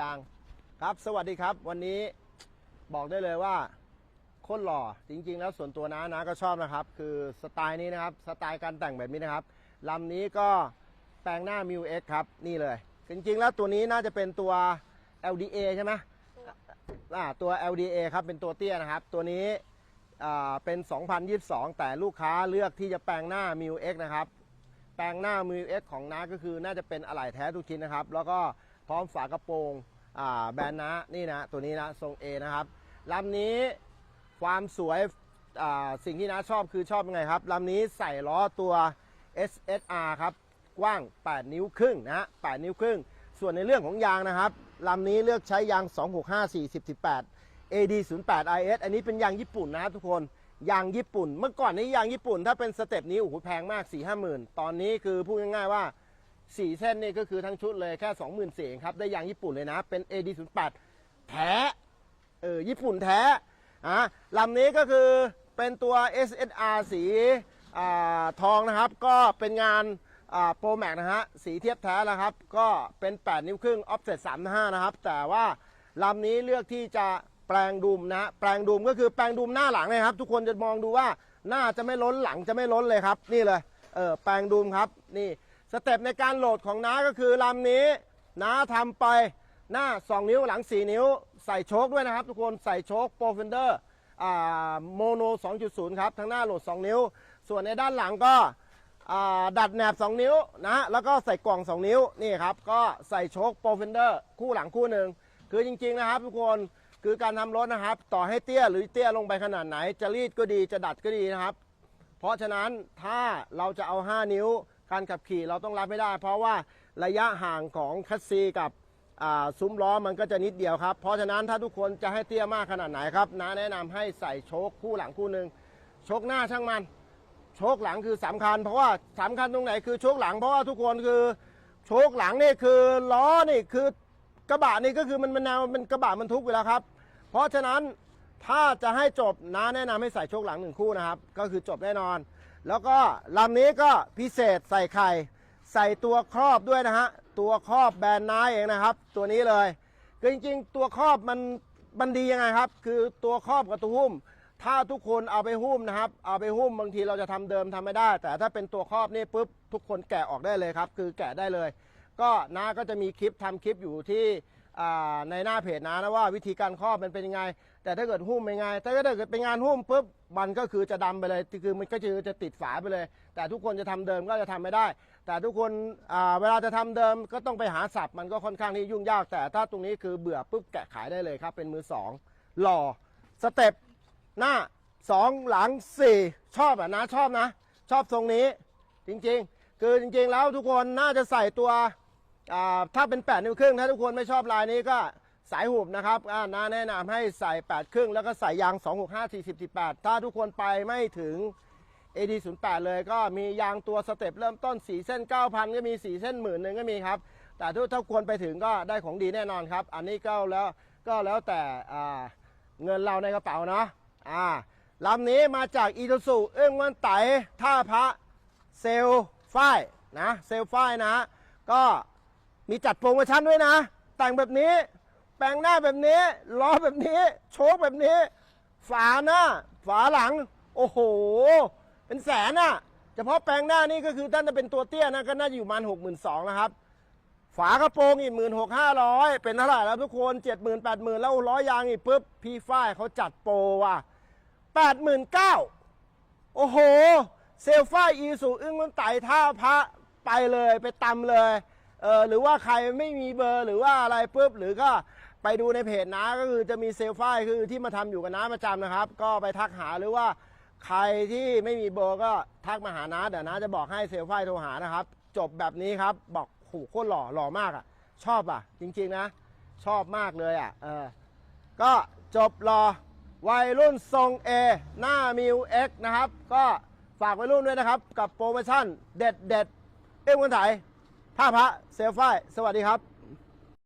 ยางครับสวัสดีครับ วันนี้บอกได้เลยว่าโคตรหล่อจริง ๆ แล้วส่วนตัวนะนะก็ชอบนะครับ คือสไตล์นี้นะครับสไตล์การแต่งแบบนี้นะครับลำนี้ก็แปลงหน้า m ิวเอ็ครับนี่เลย จริงๆ แล้วตัวนี้น่าจะเป็นตัว LDA ใช่ไหมตัว LDA ครับเป็นตัวเตี้ยนะครับ ตัวนี้อ่าเป็น 2022 แต่ลูกค้าเลือกที่จะแปลงหน้า m ิว X นะครับแปลงหน้า m ิว X ของน้าก็คือน่าจะเป็นอะไหล่แท้ทุกชิ้นนะครับ แล้วก็ พร้อมฝากระโปรงแบรนด์นะนี่นะตัวนี้นะทรง A นะครับลำนี้ความสวยสิ่งที่น้าชอบคือชอบยังไงครับลำนี้ใส่ล้อตัว SSR ครับกว้าง 8 นิ้วครึ่งนะ8นิ้วครึ่ง ส่วนในเรื่องของยางนะครับลำนี้เลือกใช้ยาง 265 40 18 AD 08 IS อันนี้เป็นยางญี่ปุ่นนะทุกคนยางญี่ปุ่น เมื่อก่อนนี้ยางญี่ปุ่น ถ้าเป็นสเต็ปนี้โอ้โหแพงมาก4 5หมื่นตอนนี้คือพูดง่ายๆว่า 4เส้นนี่ก็คือทั้งชุดเลยแค่20,000เสียงครับ ได้ยางญี่ปุ่นเลยนะ เป็น AD 08 แท้เออญี่ปุ่นแท้อะลำนี้ก็คือเป็นตัว SSR สีอาทองนะครับ ก็เป็นงานโปรแม็กนะฮะ สีเทียบแท้แล้วครับ ก็เป็น 8 นิ้วครึ่ง offset 3 5 นะครับ แต่ว่าลำนี้เลือกที่จะแปลงดุมนะฮะแปลงดุมก็คือแปลงดุมหน้าหลังเลยครับ ทุกคนจะมองดูว่าหน้าจะไม่ล้นหลังจะไม่ล้นเลยครับ นี่เลย เออแปลงดุมครับ นี่ สเต็ปในการโหลดของน้าก็คือลำนี้น้าทำไปหน้า 2 นิ้วหลัง 4 นิ้ว ใส่โชคด้วยนะครับ ทุกคนใส่โชคโปรเฟนเดอร์โมโน 2.0 ครับ ทั้งหน้าโหลด 2 นิ้ว ส่วนในด้านหลังก็อ่าดัดแหนบ 2 นิ้วนะแล้วก็ใส่กล่อง 2 นิ้วนี่ครับ ก็ใส่โชคโปรเฟนเดอร์คู่หลังคู่หนึ่งคือจริง ๆ นะครับ ทุกคนคือการทำรถนะครับ ต่อให้เตี้ยหรือเตี้ยลงไปขนาดไหน จะรีดก็ดีจะดัดก็ดีนะครับ เพราะฉะนั้นถ้าเราจะเอา 5 นิ้ว การขับขี่เราต้องรับไม่ได้ เพราะว่าระยะห่างของคัสซีกับซุ้มล้อมันก็จะนิดเดียวครับ เพราะฉะนั้นถ้าทุกคนจะให้เตี้ยมากขนาดไหนครับน้าแนะนำให้ใส่โชคคู่หลังคู่หนึ่งโชคหน้าช่างมันโชคหลังคือสำคัญ เพราะว่าสำคัญตรงไหนคือโชคหลังเพราะว่าทุกคนคือโชคหลังนี่คือล้อนี่คือกระบะนี่ก็คือมันมันแนวเป็นกระบะมันทุกอยู่แล้วครับ เพราะฉะนั้นถ้าจะให้จบน้าแนะนำให้ใส่โชคหลังหนึ่งคู่นะครับ ก็คือจบแน่นอน แล้วก็ลำนี้ก็พิเศษใส่ไข่ ใส่ตัวครอบด้วยนะฮะ ตัวครอบแบรนด์น้าเองนะครับ ตัวนี้เลยคือจริงๆ ตัวครอบมันมันดียังไงครับ คือตัวครอบกับตัวหุ้ม ถ้าทุกคนเอาไปหุ้มนะครับ เอาไปหุ้มบางทีเราจะทำเดิมทำไม่ได้ แต่ถ้าเป็นตัวครอบนี่ปุ๊บทุกคนแกะออกได้เลยครับ คือแกะได้เลย ก็น้าก็จะมีคลิปทำคลิปอยู่ที่ ในหน้าเพจนะนะว่าวิธีการครอบมันเป็นยังไง แต่ถ้าเกิดหุ้มเป็นไงแต่ถ้าเกิดเป็นงานหุ้มปุ๊บมันก็คือจะดำไปเลยคือมันก็คือจะติดฝาไปเลย แต่ทุกคนจะทำเดิมก็จะทำไม่ได้ แต่ทุกคนเวลาจะทำเดิมก็ต้องไปหาสับมันก็ค่อนข้างที่ยุ่งยาก แต่ถ้าตรงนี้คือเบื่อปุ๊บแกะขายได้เลยครับ เป็นมือสองหล่อสเต็ปหน้าสองหลังสี่ชอบอะนะชอบนะ ชอบทรงนี้จริงๆ คือจริงๆแล้วทุกคนน่าจะใส่ตัว ถ้าเป็น8นิ้วครึ่งถ้าทุกคนไม่ชอบลายนี้ก็สายหูบนะครับอ่าน้าแนะนำให้ใส่8ครึ่งแล้วก็ใส่ยาง 265 40 18 ถ้าทุกคนไปไม่ถึง AD 0 8เลยก็มียางตัวสเต็ปเริ่มต้น 4 เส้น 9,000 ก็มี 4 เส้นหมื่นหนึ่งก็มีครับ แต่ถ้าควรไปถึงก็ได้ของดีแน่นอนครับ อันนี้ก็แล้วก็แล้วแต่เงินเราในกระเป๋าเนาะอ่าลำนี้มาจากอีทูสุเอื้องวันไตท่าพระเซลล์ฝ้ายนะเซลล์ฝ้ายนะ ก็ มีจัดโปรโมชั่นด้วยนะ แต่งแบบนี้ แปลงหน้าแบบนี้ ล้อแบบนี้ โชคแบบนี้ ฝาหน้า ฝาหลัง โอ้โห เป็นแสนอะเฉพาะแปลงหน้านี่ก็คือท่านจะเป็นตัวเตี้ยนะก็น่าจะอยู่ประมาณหกหมื่นสองนะครับ ฝากระโปรงอีกหมื่นหกห้าร้อยเป็นเท่าไหร่แล้วทุกคนเจ็ดหมื่นแปดหมื่นแล้วล้อยางอีกปุ๊บพี่ฝ้ายเขาจัดโปรว่ะแปดหมื่นเก้าโอ้โห เซลฟ้าอีสุอึ้งมันไต่ท่าพระไปเลยไปตำเลย เออหรือว่าใครไม่มีเบอร์หรือว่าอะไรปุ๊บหรือก็ไปดูในเพจน้าก็คือจะมีเซลฟ้าคือที่มาทำอยู่กับน้าประจำนะครับ ก็ไปทักหาหรือว่าใครที่ไม่มีเบอร์ก็ทักมาหาน้าเดี๋ยวน้าจะบอกให้เซลฟ้าโทรหานะครับ จบแบบนี้ครับบอกโหโคตรหล่อหล่อมากอะ ชอบอะ จริง ๆนะ ชอบมากเลยอะเออก็จบรอวัยรุ่นทรง A หน้ามิว X นะครับ ก็ฝากวัยรุ่นด้วยนะครับ กับโปรโมชั่นเด็ดเด็ดเอ้ยคนไทย ท่าพระเซลฟี่สวัสดีครับ